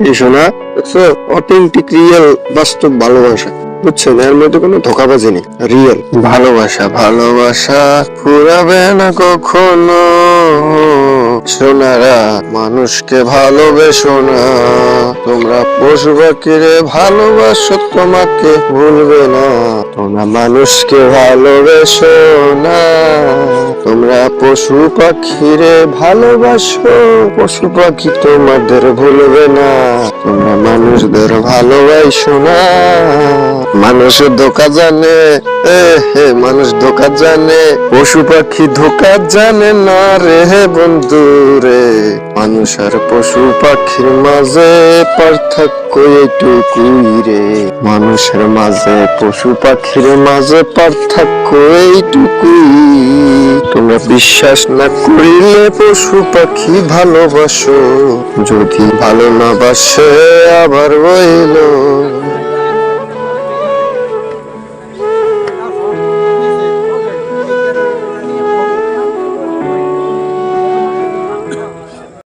শোনা authentic real বাস্তব ভালোবাসা। বুঝছেন? এর মধ্যে কোনো ধোকাবাজি নেই। রিয়েল ভালোবাসা ভালোবাসা ফুরাবে না কখনো। সোনারা মানুষকে ভালোবেসো না। তোমরা পশু পাখিরে ভালোবাসো, তোমাকে ভুলবে না। তোমরা মানুষকে ভালোবেসো না। তোমরা পশু পাখিরে ভালোবাসো, পশু পাখি তোমাদের ভুলবে না। তোমরা মানুষদের ভালোবাসো না। মানুষের ধোকা জানে হে মানুষ ধোকা জানে, পশু পাখি ধোকা জানে না রে হে বন্ধু রে। মানুষ আর পশু পাখির মাঝে পার্থক্য এইটুকুই রে। মানুষের মাঝে, পশু পাখির মাঝে পার্থক্য এইটুকুই। তোমরা বিশ্বাস না করিলে পশু পাখি ভালোবাসো, যদি ভালো না বাসে আবার বইলো